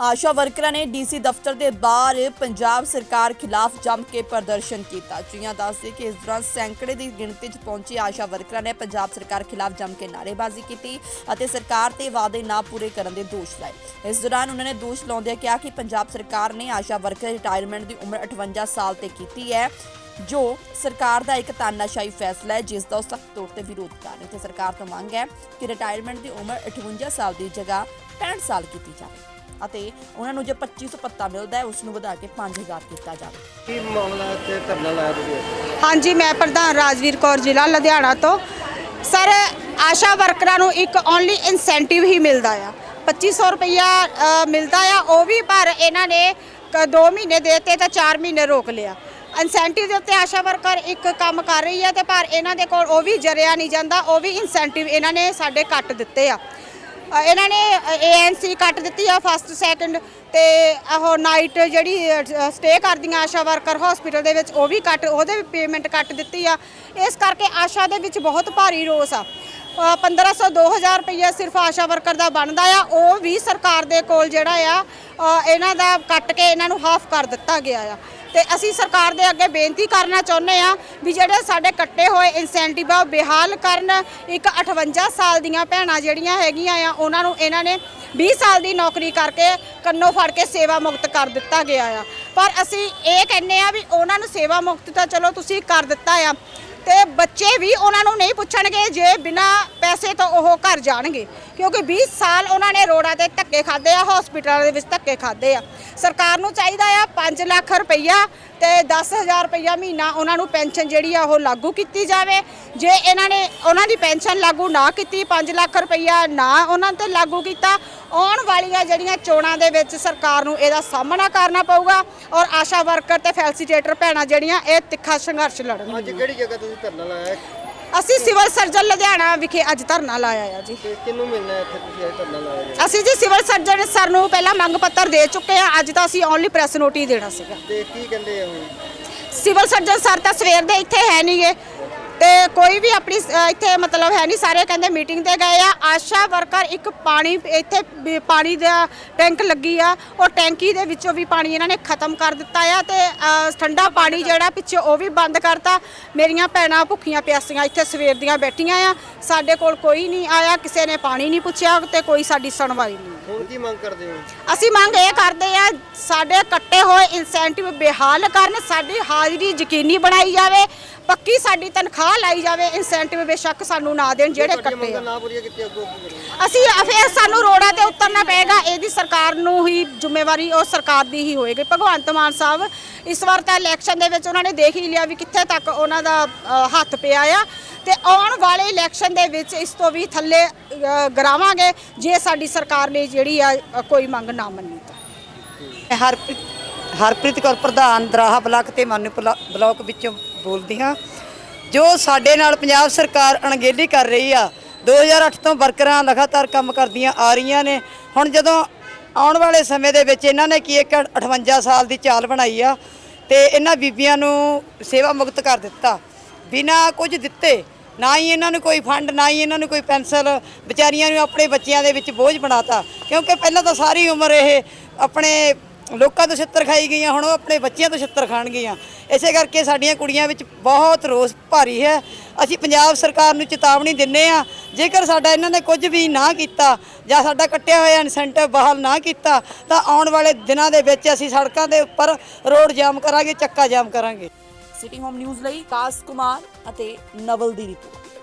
ਆਸ਼ਾ ਵਰਕਰਾਂ ਨੇ ਡੀਸੀ ਦਫ਼ਤਰ ਦੇ ਬਾਹਰ ਪੰਜਾਬ ਸਰਕਾਰ ਖਿਲਾਫ ਜੰਮ ਕੇ ਪ੍ਰਦਰਸ਼ਨ ਕੀਤਾ। ਜੀਆਂ ਦੱਸਦੇ ਕਿ ਇਸ ਦੌਰਾਨ ਸੈਂਕੜੇ ਦੀ ਗਿਣਤੀ 'ਚ ਪਹੁੰਚੇ ਆਸ਼ਾ ਵਰਕਰਾਂ ਨੇ ਪੰਜਾਬ ਸਰਕਾਰ ਖਿਲਾਫ ਜੰਮ ਕੇ ਨਾਅਰੇਬਾਜ਼ੀ ਕੀਤੀ ਅਤੇ ਸਰਕਾਰ ਤੇ ਵਾਅਦੇ ਨਾ ਪੂਰੇ ਕਰਨ ਦੇ ਦੋਸ਼ ਲਾਏ। ਇਸ ਦੌਰਾਨ ਉਹਨਾਂ ਨੇ ਦੋਸ਼ ਲਾਉਂਦਿਆਂ ਕਿਹਾ ਕਿ ਪੰਜਾਬ ਸਰਕਾਰ ਨੇ ਆਸ਼ਾ ਵਰਕਰ ਰਿਟਾਇਰਮੈਂਟ ਦੀ ਉਮਰ 58 ਸਾਲ ਤੇ ਕੀਤੀ ਹੈ, ਜੋ ਸਰਕਾਰ ਦਾ ਇੱਕ ਤਾਨਾਸ਼ਾਹੀ ਫੈਸਲਾ ਹੈ, ਜਿਸ ਦਾ ਉਹ ਸਖਤ ਤੌਰ ਤੇ ਵਿਰੋਧ ਕਰ ਰਹੇ ਤੇ ਸਰਕਾਰ ਤੋਂ ਮੰਗ ਹੈ ਕਿ ਰਿਟਾਇਰਮੈਂਟ ਦੀ ਉਮਰ 58 ਸਾਲ ਦੀ ਜਗ੍ਹਾ 65 ਸਾਲ ਕੀਤੀ ਜਾਵੇ। ਅਤੇ ਉਹਨਾਂ ਨੂੰ ਜੇ 2500 ਪੱਤਾ ਮਿਲਦਾ ਹੈ ਉਸ ਨੂੰ ਵਧਾ ਕੇ 5000 ਕੀਤਾ ਜਾਵੇ। ਕੀ ਮਾਮਲਾ ਤੇ ਧਰਨਾ ਲਾਇਆ ਤੁਸੀਂ ਹਾਂਜੀ ਮੈਂ ਪ੍ਰਧਾਨ ਰਾਜਵੀਰ ਕੌਰ ਜ਼ਿਲ੍ਹਾ ਲੁਧਿਆਣਾ ਤੋਂ। ਸਰ ਆਸ਼ਾ ਵਰਕਰਾਂ ਨੂੰ ਇੱਕ ਓਨਲੀ ਇਨਸੈਂਟਿਵ ਹੀ ਮਿਲਦਾ ਆ। 2500 ਰੁਪਈਆ ਅ, ਮਿਲਦਾ ਆ ਉਹ ਵੀ ਪਰ ਇਹਨਾਂ ਨੇ 2 ਮਹੀਨੇ ਦੇਤੇ ਤਾਂ 4 ਮਹੀਨੇ ਰੋਕ ਲਿਆ। ਇਨਸੈਂਟਿਵ ਦੇ ਉੱਤੇ ਆਸ਼ਾ ਵਰਕਰ ਇੱਕ ਕੰਮ ਕਰ ਰਹੀ ਹੈ ਤੇ ਪਰ ਇਹਨਾਂ ਦੇ ਕੋਲ ਉਹ ਵੀ ਜਰਿਆ ਨਹੀਂ ਜਾਂਦਾ ਉਹ ਵੀ ਇਨਸੈਂਟਿਵ ਇਹਨਾਂ ਨੇ ਸਾਡੇ ਕੱਟ ਦਿੱਤੇ ਆ। ਇਹਨਾਂ ਨੇ ਏਐਨਸੀ ਕੱਟ ਦਿੱਤੀ ਆ ਫਸਟ ਸੈਕੰਡ ਤੇ ਉਹ ਨਾਈਟ ਜਿਹੜੀ ਸਟੇ ਕਰਦੀਆਂ ਆਸ਼ਾ ਵਰਕਰ ਹਸਪੀਟਲ ਦੇ ਵਿੱਚ, ਉਹ ਵੀ ਕੱਟ, ਉਹਦੇ ਵੀ ਪੇਮੈਂਟ ਕੱਟ ਦਿੱਤੀ ਆ। ਇਸ ਕਰਕੇ ਆਸ਼ਾ ਦੇ ਵਿੱਚ ਬਹੁਤ ਭਾਰੀ ਰੋਸ ਆ। 1500 2000 ਰੁਪਈਆ ਸਿਰਫ ਆਸ਼ਾ ਵਰਕਰ ਦਾ ਬਣਦਾ ਆ। ਉਹ ਵੀ ਸਰਕਾਰ ਦੇ ਕੋਲ ਜਿਹੜਾ ਆ ਇਹਨਾਂ ਦਾ ਕੱਟ ਕੇ ਇਹਨਾਂ ਨੂੰ ਹਾਫ ਕਰ ਦਿੱਤਾ ਗਿਆ ਆ। ਤੇ ਅਸੀਂ ਸਰਕਾਰ ਦੇ ਅੱਗੇ ਬੇਨਤੀ ਕਰਨਾ ਚਾਹੁੰਦੇ ਆ ਵੀ ਜਿਹੜੇ ਸਾਡੇ ਕੱਟੇ ਹੋਏ ਇਨਸੈਂਟਿਵ ਆ, ਉਹ ਬਹਾਲ ਕਰਨ। ਇੱਕ 58 ਸਾਲ ਦੀਆਂ ਭੈਣਾਂ ਜਿਹੜੀਆਂ ਹੈਗੀਆਂ ਆ, ਉਹਨਾਂ ਨੂੰ ਇਹਨਾਂ ਨੇ 20 ਸਾਲ ਦੀ ਨੌਕਰੀ ਕਰਕੇ ਕੰਨੋਂ ਫੜ ਕੇ ਸੇਵਾ ਮੁਕਤ ਕਰ ਦਿੱਤਾ ਗਿਆ ਆ। ਪਰ ਅਸੀਂ ਇਹ ਕਹਿੰਨੇ ਆ ਵੀ ਉਹਨਾਂ ਨੂੰ ਸੇਵਾ ਮੁਕਤ ਤਾਂ ਚਲੋ ਤੁਸੀਂ ਕਰ ਦਿੱਤਾ ਆ ਤੇ ਬੱਚੇ ਵੀ ਉਹਨਾਂ ਨੂੰ ਨਹੀਂ ਪੁੱਛਣਗੇ ਜੇ ਬਿਨਾਂ ਪੈਸੇ ਤੋਂ ਉਹ ਘਰ ਜਾਣਗੇ। ਕਿਉਂਕਿ 20 ਸਾਲ ਉਹਨਾਂ ਨੇ ਰੋਡਾਂ ਤੇ ਧੱਕੇ ਖਾਦੇ ਆ ਹਸਪੀਟਲਾਂ ਦੇ ਵਿੱਚ ਧੱਕੇ ਖਾਦੇ ਆ। ਸਰਕਾਰ ਨੂੰ ਚਾਹੀਦਾ ਆ 5 ਲੱਖ ਰੁਪਈਆ ਤੇ 10000 ਰੁਪਈਆ ਮਹੀਨਾ ਉਹਨਾਂ ਨੂੰ ਪੈਨਸ਼ਨ ਜਿਹੜੀ ਆ ਉਹ ਲਾਗੂ ਕੀਤੀ ਜਾਵੇ ਜੇ ਇਹਨਾਂ ਨੇ ਉਹਨਾਂ ਦੀ ਪੈਨਸ਼ਨ ਲਾਗੂ ਨਾ ਕੀਤੀ 5 ਲੱਖ ਰੁਪਈਆ ਨਾ ਉਹਨਾਂ ਤੇ ਲਾਗੂ ਕੀਤਾ, ਆਉਣ ਵਾਲੀਆਂ ਜਿਹੜੀਆਂ ਚੋਣਾਂ ਦੇ ਵਿੱਚ ਸਰਕਾਰ ਨੂੰ ਇਹਦਾ ਸਾਹਮਣਾ ਕਰਨਾ ਪਊਗਾ ਔਰ ਆਸ਼ਾ ਵਰਕਰ ਤੇ ਫੈਸਿਲਿਟੇਟਰ ਭੈਣਾਂ ਜਿਹੜੀਆਂ ਇਹ ਤਿੱਖਾ ਸੰਘਰਸ਼ ਅੱਜ ਕਿਹੜੀ ਜਗ੍ਹਾ ਤੁਸੀਂ ਧਰਨਾ ਲਾਇਆ ਹੈ? ਅਸੀਂ ਸਿਵਲ ਸਰਜਨ ਲੁਧਿਆਣਾ ਵਿਖੇ ਅੱਜ ਧਰਨਾ ਲਾਇਆ ਆ ਜੀ। ਤੇ ਕਿਹਨੂੰ ਮਿਲਣਾ ਇੱਥੇ ਤੁਸੀਂ ਇਹ ਧਰਨਾ ਲਾਇਆ ਜੀ? ਅਸੀਂ ਜੀ ਸਿਵਲ ਸਰਜਨ ਸਰ ਨੂੰ ਪਹਿਲਾਂ ਮੰਗ ਪੱਤਰ ਦੇ ਚੁੱਕੇ ਆ ਅੱਜ ਤਾਂ ਅਸੀਂ ਓਨਲੀ ਪ੍ਰੈਸ ਨੋਟਿਸ ਦੇਣਾ ਸੀਗਾ। ਤੇ ਕੀ ਕਹਿੰਦੇ ਆ ਹੁਣ ਸਿਵਲ ਸਰਜਨ ਸਰ ਤਾਂ ਸਵੇਰ ਦੇ ਇੱਥੇ ਹੈ ਨਹੀਂਗੇ ਤੇ ਕੋਈ ਵੀ ਆਪਣੀ ਅ, ਇੱਥੇ ਮਤਲਬ ਹੈ ਨਹੀਂ ਸਾਰੇ ਕਹਿੰਦੇ ਮੀਟਿੰਗ ਤੇ ਗਏ ਆ। ਆਸ਼ਾ ਵਰਕਰ ਇੱਕ ਪਾਣੀ ਇੱਥੇ ਵੀ ਪਾਣੀ ਦਾ ਟੈਂਕ ਲੱਗੀ ਆ। ਉਹ ਟੈਂਕੀ ਦੇ ਵਿੱਚੋਂ ਵੀ ਪਾਣੀ ਇਹਨਾਂ ਨੇ ਖਤਮ ਕਰ ਦਿੱਤਾ ਆ ਤੇ ਅ, ਠੰਡਾ ਪਾਣੀ ਜਿਹੜਾ ਪਿੱਛੇ ਉਹ ਵੀ ਬੰਦ ਕਰਤਾ। ਮੇਰੀਆਂ ਭੈਣਾਂ ਭੁੱਖੀਆਂ ਪਿਆਸੀਆਂ ਇੱਥੇ ਸਵੇਰ ਦੀਆਂ ਬੈਠੀਆਂ ਆ। ਸਾਡੇ ਕੋਲ ਕੋਈ ਨਹੀਂ ਆਇਆ ਕਿਸੇ ਨੇ ਪਾਣੀ ਨਹੀਂ ਪੁੱਛਿਆ ਤੇ ਕੋਈ ਸਾਡੀ ਸੁਣਵਾਈ ਨਹੀਂ। ਹੁਣ ਕੀ ਮੰਗ ਕਰਦੇ ਹੋ? ਅਸੀਂ ਮੰਗ ਇਹ ਕਰਦੇ ਆ ਸਾਡੇ ਕੱਟੇ ਹੋਏ ਇਨਸੈਂਟਿਵ ਬਹਾਲ ਕਰਨ ਸਾਡੀ ਹਾਜ਼ਰੀ ਯਕੀਨੀ ਬਣਾਈ ਜਾਵੇ ਪੱਕੀ ਸਾਡੀ ਤਨਖਾਹ ਲਾਈ ਜਾਵੇ ਇਨਸੈਂਟਿਵ ਬੇਸ਼ੱਕ ਸਾਨੂੰ ਨਾ ਦੇਣ ਜਿਹੜੇ ਕੱਟੇ ਮੰਗਾਂ ਆ ਨਾ ਪੂਰੀਆਂ ਕੀਤੀਆਂ ਅੱਗੋਂ ਕੀ ਕਰੋਗੇ ਅਸੀਂ ਫਿਰ ਸਾਨੂੰ ਰੋਡਾਂ ਤੇ ਉਤਰਨਾ ਪਏਗਾ ਇਹਦੀ ਸਰਕਾਰ ਨੂੰ ਹੀ ਜ਼ਿੰਮੇਵਾਰੀ ਉਹ ਸਰਕਾਰ ਦੀ ਹੀ ਹੋਏਗੀ। ਭਗਵੰਤ ਮਾਨ ਸਾਹਿਬ ਇਸ ਵਾਰ ਤਾਂ ਇਲੈਕਸ਼ਨ ਦੇ ਵਿੱਚ ਉਹਨਾਂ ਨੇ ਦੇਖ ਹੀ ਲਿਆ ਵੀ ਕਿੱਥੇ ਤੱਕ ਉਹਨਾਂ ਦਾ ਅ, ਹੱਥ ਪਿਆ ਆ। ਤੇ ਆਉਣ ਵਾਲੇ ਇਲੈਕਸ਼ਨ ਦੇ ਵਿੱਚ ਇਸ ਤੋਂ ਵੀ ਥੱਲੇ ਗਰਾਵਾਂਗੇ ਜੇ ਸਾਡੀ ਸਰਕਾਰ ਨੇ ਜਿਹੜੀ ਆ ਕੋਈ ਮੰਗ ਨਾ ਮੰਨੀ ਤਾਂ। ਮੈਂ ਹਰਪ੍ਰੀਤ ਹਰਪ੍ਰੀਤ ਕੌਰ, ਪ੍ਰਧਾਨ ਦਰਾਹਾ ਬਲਾਕ ਤੇ ਮਾਨੂ ਬਲਾ- ਬਲਾਕ ਵਿੱਚੋਂ ਬੋਲਦੀ ਹਾਂ। ਜੋ ਸਾਡੇ ਨਾਲ ਪੰਜਾਬ ਸਰਕਾਰ ਅਣਗਹਿਲੀ ਕਰ ਰਹੀ ਆ 2008 ਤੋਂ ਵਰਕਰਾਂ ਲਗਾਤਾਰ ਕੰਮ ਕਰਦੀਆਂ ਆ ਰਹੀਆਂ ਨੇ। ਹੁਣ ਜਦੋਂ ਆਉਣ ਵਾਲੇ ਸਮੇਂ ਦੇ ਵਿੱਚ ਇਹਨਾਂ ਨੇ ਕੀ ਇੱਕ 58 ਸਾਲ ਦੀ ਚਾਲ ਬਣਾਈ ਆ, ਤੇ ਇਹਨਾਂ ਬੀਬੀਆਂ ਨੂੰ ਸੇਵਾ ਮੁਕਤ ਕਰ ਦਿੱਤਾ। ਬਿਨਾ ਕੁਝ ਦਿੱਤੇ ਨਾ ਹੀ ਇਹਨਾਂ ਨੂੰ ਕੋਈ ਫੰਡ, ਨਾ ਹੀ ਇਹਨਾਂ ਨੂੰ ਕੋਈ ਪੈਨਸ਼ਨ ਵਿਚਾਰੀਆਂ ਨੂੰ ਆਪਣੇ ਬੱਚਿਆਂ ਦੇ ਵਿੱਚ ਬੋਝ ਬਣਾਤਾ। ਕਿਉਂਕਿ ਪਹਿਲਾਂ ਤਾਂ ਸਾਰੀ ਉਮਰ ਇਹ ਆਪਣੇ ਲੋਕਾਂ ਤੋਂ ਛਿੱਤਰ ਖਾਈ ਗਈਆਂ, ਹੁਣ ਉਹ ਆਪਣੇ ਬੱਚਿਆਂ ਤੋਂ ਛਿੱਤਰ ਖਾਣਗੀਆਂ ਇਸੇ ਕਰਕੇ ਸਾਡੀਆਂ ਕੁੜੀਆਂ ਵਿੱਚ ਬਹੁਤ ਰੋਸ ਭਾਰੀ ਹੈ। ਅਸੀਂ ਪੰਜਾਬ ਸਰਕਾਰ ਨੂੰ ਚੇਤਾਵਨੀ ਦਿੰਨੇ ਆ ਜੇਕਰ ਸਾਡਾ ਇਹਨਾਂ ਨੇ ਕੁਝ ਵੀ ਨਾ ਕੀਤਾ ਜਾਂ ਸਾਡਾ ਕੱਟਿਆ ਹੋਇਆ ਇਨਸੈਂਟਿਵ ਬਹਾਲ ਨਾ ਕੀਤਾ, ਤਾਂ ਆਉਣ ਵਾਲੇ ਦਿਨਾਂ ਦੇ ਵਿੱਚ ਅਸੀਂ ਸੜਕਾਂ ਦੇ ਉੱਪਰ ਰੋਡ ਜਾਮ ਕਰਾਂਗੇ, ਚੱਕਾ ਜਾਮ ਕਰਾਂਗੇ। ਸਿਟੀ ਹੋਮ ਨਿਊਜ਼ ਲਈ ਕਾਸ ਕੁਮਾਰ ਅਤੇ ਨਵਲ ਦੀ ਰਿਪੋਰਟ।